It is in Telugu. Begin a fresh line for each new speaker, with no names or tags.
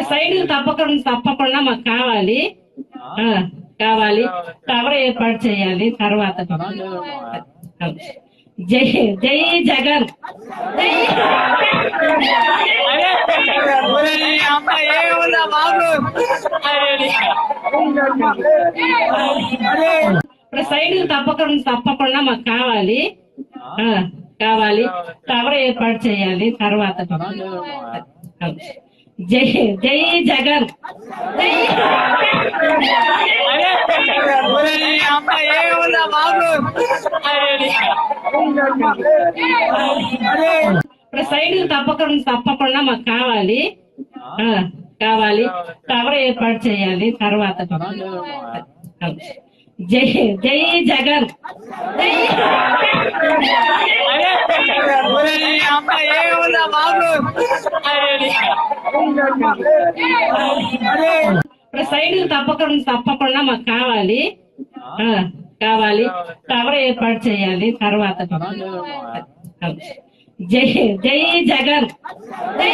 ఇప్పుడు సైడ్ తప్పకుండా తప్పకుండా మాకు కావాలి. ఆ, కావాలి. కవర్ ఏర్పాటు చేయాలి తర్వాత. జై జై జగన్. ఇప్పుడు సైడ్ తప్పకుండా తప్పకుండా మాకు కావాలి. కావాలి. కవర్ ఏర్పాటు చేయాలి తర్వాత. జై జై జగన్. సైడ్ తప్పకుండా తప్పకుండా మాకు కావాలి. కావాలి. కవర్ ఏర్పాటు చేయాలి తర్వాత. జై జై జగన్. సైడ్ తప్పకుండా తప్పకుండా మాకు కావాలి. కావాలి. కవర్ ఏర్పాటు చేయాలి తర్వాత. జై జై జగన్. జై